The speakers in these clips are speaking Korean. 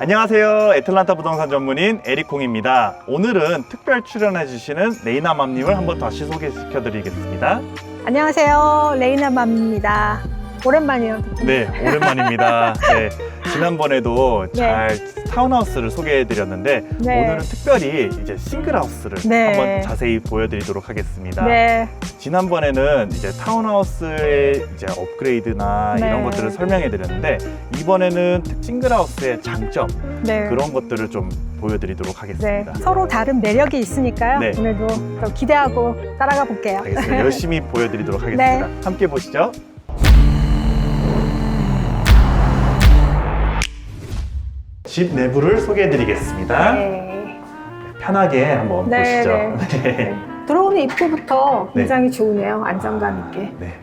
안녕하세요. 애틀란타 부동산 전문인 에리콩입니다. 오늘은 특별 출연해 주시는 레이나 맘님을 한번 다시 소개시켜 드리겠습니다. 안녕하세요. 레이나 맘입니다. 오랜만이에요. 네, 오랜만입니다. 네, 지난번에도 잘 타운하우스를 소개해 드렸는데 네. 오늘은 특별히 이제 싱글하우스를 네. 한번 자세히 보여드리도록 하겠습니다. 네. 지난번에는 이제 타운하우스의 이제 업그레이드나 네. 이런 것들을 설명해 드렸는데 이번에는 싱글하우스의 장점 네. 그런 것들을 좀 보여드리도록 네. 하겠습니다. 서로 다른 매력이 있으니까요. 네. 오늘도 좀 기대하고 따라가 볼게요. 알겠습니다. 열심히 보여드리도록 하겠습니다. 네. 함께 보시죠. 집 내부를 소개해드리겠습니다. 네. 편하게 한번 네, 보시죠. 네. 네. 들어오는 입구부터 네. 굉장히 좋으네요. 안정감 있게. 네.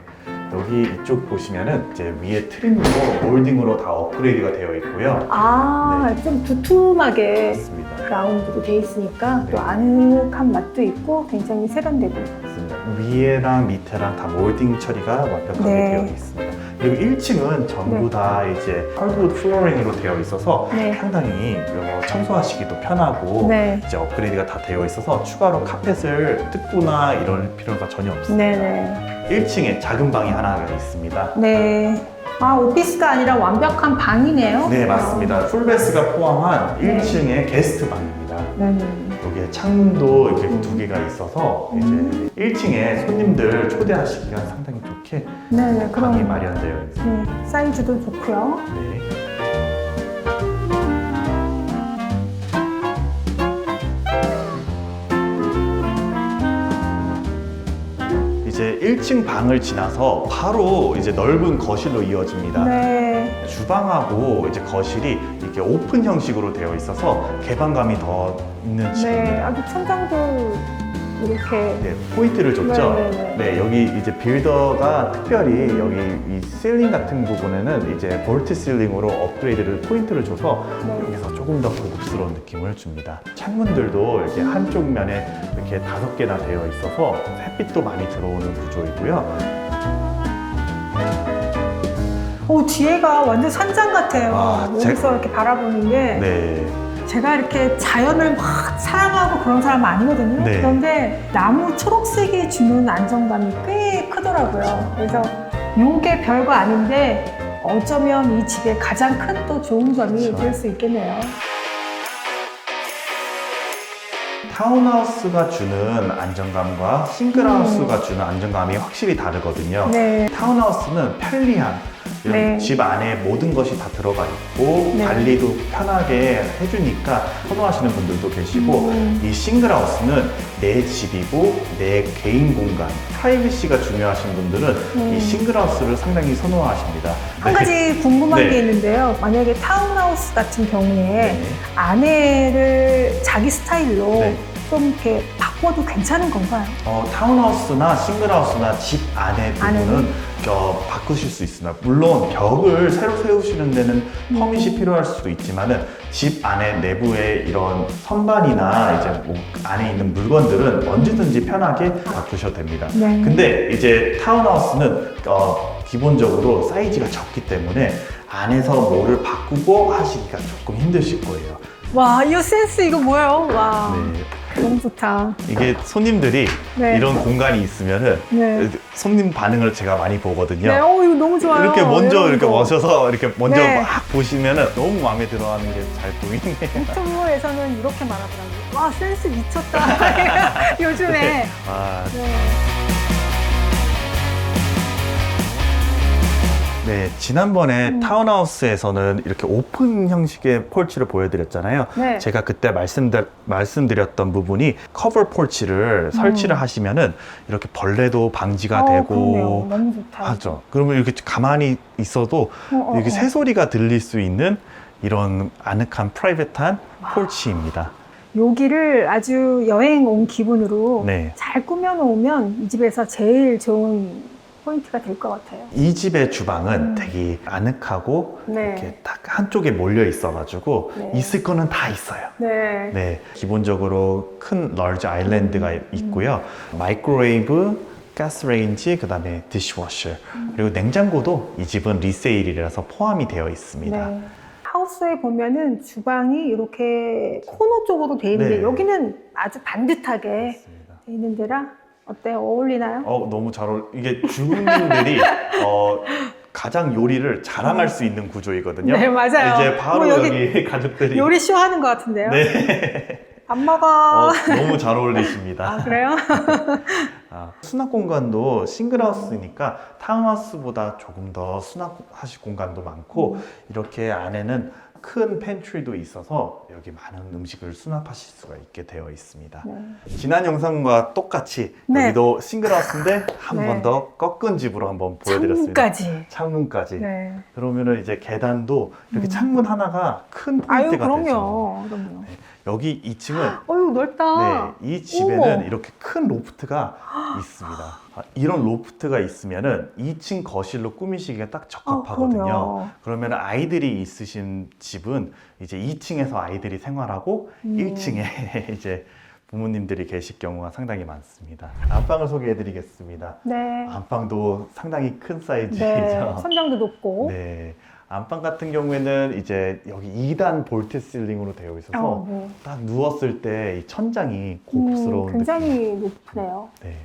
여기 이쪽 보시면은 이제 위에 트림도 몰딩으로 다 업그레이드가 되어 있고요. 아, 네. 좀 두툼하게 맞습니다. 라운드로 돼 있으니까 네. 또 아늑한 맛도 있고 굉장히 세련되고. 맞습니다. 위에랑 밑에랑 다 몰딩 처리가 완벽하게 네. 되어 있습니다. 그리고 1층은 전부 네. 다 이제 하드우드 플로링으로 되어 있어서 네. 상당히 청소하시기도 편하고 네. 이제 업그레이드가 다 되어 있어서 추가로 카펫을 뜯거나 이럴 필요가 전혀 없습니다. 네네. 1층에 작은 방이 하나가 있습니다. 네. 아, 오피스가 아니라 완벽한 방이네요. 네, 맞습니다. 풀베스가 포함한 네. 1층의 게스트 방입니다. 네네. 여기에 창문도 이렇게 음. 두 개가 있어서 음. 이제 1층에 손님들 초대하시기가 상당히 좋게 네 네. 방이 그럼. 마련되어 있습니다. 네, 사이즈도 좋고요. 네. 이제 1층 방을 지나서 바로 이제 넓은 거실로 이어집니다. 네. 주방하고 이제 거실이 이렇게 오픈 형식으로 되어 있어서 개방감이 더 있는 네. 집입니다. 아주 천장도 이렇게. 네, 포인트를 줬죠. 네, 네, 네. 여기 이제 빌더가 특별히 여기 이 실링 같은 부분에는 이제 볼트 실링으로 업그레이드를 포인트를 줘서 네. 여기서 조금 더 고급스러운 느낌을 줍니다. 창문들도 이렇게 한쪽 면에 이렇게 다섯 개나 되어 있어서 햇빛도 많이 들어오는 구조이고요. 오, 뒤에가 완전 산장 같아요. 아, 제- 여기서 이렇게 바라보는 게. 네, 제가 이렇게 자연을 막 사랑하고 그런 사람 아니거든요. 네. 그런데 나무 초록색이 주는 안정감이 꽤 크더라고요. 그래서 요게 별거 아닌데 어쩌면 이 집의 가장 큰 또 좋은 점이 그렇죠. 될 수 있겠네요. 타운하우스가 주는 안정감과 싱글하우스가 주는 안정감이 확실히 다르거든요. 음. 네. 타운하우스는 편리함. 네. 집 안에 모든 것이 다 들어가 있고 네. 관리도 편하게 해주니까 선호하시는 분들도 계시고 음. 이 싱글하우스는 내 집이고 내 개인 공간 프라이버시가 중요하신 분들은 음. 이 싱글하우스를 상당히 선호하십니다. 한 가지 궁금한 네. 게 있는데요. 만약에 타운하우스 같은 경우에 네. 아내를 자기 스타일로 네. 좀 이렇게 바꿔도 괜찮은 건가요? 어, 타운하우스나 싱글하우스나 집 안에 부분은? 어, 바꾸실 수 있습니다. 물론 벽을 새로 세우시는 데는 음. 퍼밋이 필요할 수도 있지만은 집 안에 내부에 이런 선반이나 이제 뭐 안에 있는 물건들은 언제든지 편하게 바꾸셔도 됩니다. 네. 근데 이제 타운하우스는 어, 기본적으로 사이즈가 적기 때문에 안에서 뭐를 바꾸고 하시기가 조금 힘드실 거예요. 와, 이 센스 이거 뭐예요? 와, 네. 너무 좋다. 이게 손님들이 네. 이런 공간이 있으면은 네. 손님 반응을 제가 많이 보거든요. 네, 어, 이거 너무 좋아요. 이렇게 먼저 이렇게 거. 오셔서 이렇게 먼저 네. 막 보시면은 너무 마음에 들어하는 게 잘 보이네요. 유튜브에서는 이렇게 말하더라고요. 와, 센스 미쳤다. 요즘에. 아, 네. 네. 지난번에 음. 타운하우스에서는 이렇게 오픈 형식의 폴치를 보여드렸잖아요. 네. 제가 그때 말씀드, 말씀드렸던 부분이 커버 폴치를 설치를 하시면은 이렇게 벌레도 방지가 음. 어, 되고 그러네요. 너무 좋다. 하죠. 그러면 이렇게 가만히 있어도 어, 어, 이렇게 어. 새소리가 들릴 수 있는 이런 아늑한 프라이빗한 폴치입니다. 여기를 아주 여행 온 기분으로 네. 잘 꾸며놓으면 이 집에서 제일 좋은 포인트가 될 것 같아요. 이 집의 주방은 음. 되게 아늑하고 네. 이렇게 딱 한쪽에 몰려 있어가지고 네. 있을 거는 다 있어요. 네. 네, 기본적으로 큰 널즈 아일랜드가 음. 있고요. 마이크로웨이브, 가스레인지, 그 다음에 디시워셔, 그리고 냉장고도 이 집은 리세일이라서 포함이 되어 있습니다. 네. 하우스에 보면은 주방이 이렇게 코너 쪽으로 돼 있는데 네. 여기는 아주 반듯하게 맞습니다. 돼 있는 데라 어때요? 어울리나요? 어 너무 잘 어울. 이게 주부님들이 어, 가장 요리를 자랑할 수 있는 구조이거든요. 네, 맞아요. 이제 바로 뭐 여기, 여기 가족들이 요리 쇼 하는 것 같은데요? 네. 안 먹어. 어, 너무 잘 어울리십니다. 아, 그래요? 아, 수납 공간도 싱글하우스니까 타운하우스보다 조금 더 수납하실 공간도 많고 음. 이렇게 안에는 큰 팬트리도 있어서 여기 많은 음식을 수납하실 수가 있게 되어 있습니다. 네. 지난 영상과 똑같이 네. 여기도 싱글하우스인데 한 네. 번더 꺾은 집으로 한번 보여드렸습니다. 창문까지. 창문까지. 네. 그러면은 이제 계단도 이렇게 음. 창문 하나가 큰 아유, 포인트가 되죠. 그럼요. 그럼요. 여기 2층은 어 유 넓다. 네, 이 집에는 어머. 이렇게 큰 로프트가 있습니다. 아, 이런 로프트가 있으면은 2층 거실로 꾸미시기가 딱 아, 적합하거든요. 그럼요. 그러면 아이들이 있으신 집은 이제 2층에서 아이들이 생활하고 음. 1층에 이제 부모님들이 계실 경우가 상당히 많습니다. 안방을 소개해드리겠습니다. 네. 안방도 상당히 큰 네. 사이즈이죠. 선장도 높고. 네. 안방 같은 경우에는 이제 여기 2단 볼트 실링으로 되어 있어서 어, 네. 딱 누웠을 때 이 천장이 음, 고급스러운 굉장히 높네요. 느낌. 네.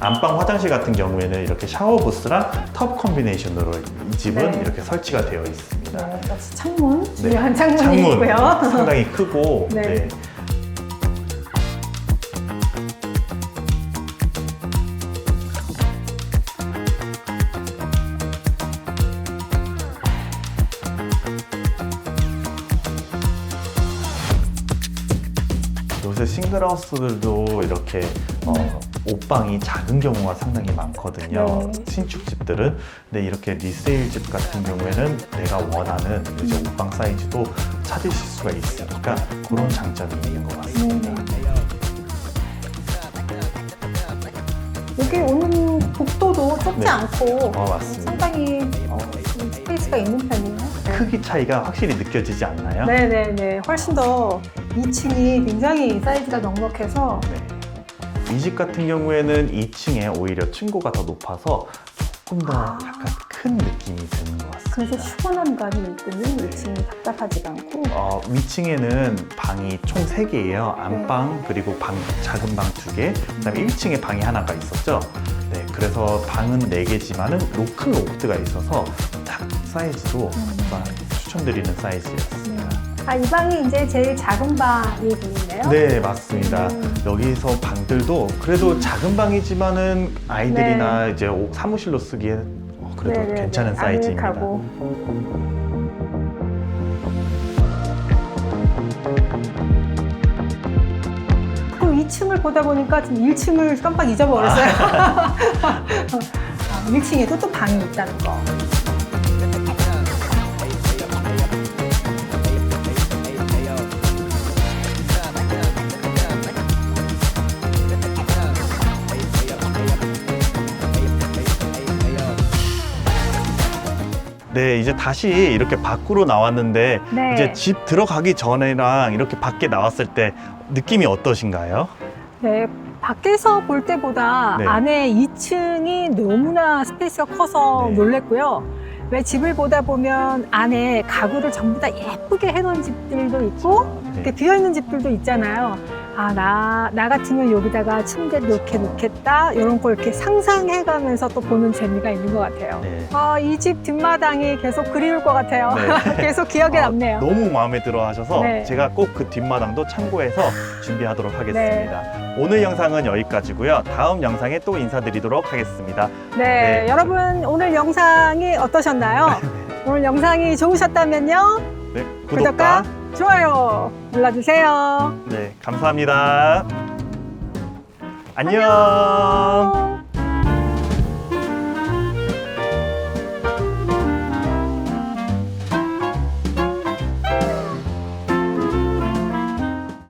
안방 화장실 같은 경우에는 이렇게 샤워 부스랑 텁 콤비네이션으로 이 집은 네. 이렇게 설치가 되어 있습니다. 네, 역시 창문, 중요한 창문이 네. 창문 있고요. 상당히 크고 네. 네. 싱글하우스들도 이렇게 어, 옷방이 작은 경우가 상당히 많거든요. 네. 신축집들은. 근데 이렇게 리세일 집 같은 경우에는 내가 원하는 이제 옷방 사이즈도 찾으실 수가 있으니까 그런 장점이 있는 것 같습니다. 음. 여기 오는 복도도 좁지 네. 않고 어, 맞습니다. 상당히 어, 좀 스페이스가 있는 편이에요. 크기 차이가 확실히 느껴지지 않나요? 네네네. 훨씬 더 2층이 굉장히 사이즈가 넉넉해서 네. 이집 같은 경우에는 2층에 오히려 층고가 더 높아서 조금 더 아. 약간 큰 느낌이 드는 것 같습니다. 그래서 시원한 감이 있군요. 네. 2층이 답답하지가 않고. 어, 위층에는 방이 총 3개예요. 안방, 그리고 방, 작은 방 2개, 그 다음에 1층에 방이 하나가 있었죠. 네, 그래서 방은 4개지만은 큰 로프트가 있어서 딱 사이즈도 음. 정말 추천드리는 사이즈였습니다. 아, 이 방이 이제 제일 작은 방이 보이네요. 네, 맞습니다. 음. 여기서 방들도 그래도 작은 방이지만은 아이들이나 이제 오- 사무실로 쓰기에 어, 그래도 네네네. 괜찮은 사이즈입니다. 아늑하고. 또 2층을 보다 보니까 지금 1층을 깜빡 잊어버렸어요. 아, 1층에도 또 방이 있다는 거. 네, 이제 다시 이렇게 밖으로 나왔는데 네. 이제 집 들어가기 전에랑 이렇게 밖에 나왔을 때 느낌이 어떠신가요? 네, 밖에서 볼 때보다 네. 안에 2층이 너무나 스페이스가 커서 네. 놀랬고요. 왜 집을 보다 보면 안에 가구를 전부 다 예쁘게 해놓은 집들도 있고 네. 이렇게 비어 있는 집들도 있잖아요. 아, 나, 나 같으면 여기다가 침대를 이렇게 놓겠다. 이런 걸 이렇게 상상해가면서 또 보는 재미가 있는 것 같아요. 네. 아, 이 집 뒷마당이 계속 그리울 것 같아요. 네. 계속 기억에 아, 남네요. 너무 마음에 들어 하셔서 네. 제가 꼭 그 뒷마당도 참고해서 준비하도록 하겠습니다. 네. 오늘 영상은 여기까지고요. 다음 영상에 또 인사드리도록 하겠습니다. 네, 네. 여러분 오늘 영상이 어떠셨나요? 오늘 영상이 좋으셨다면요, 네, 구독과 구독과 좋아요 눌러주세요. 네, 감사합니다. 안녕.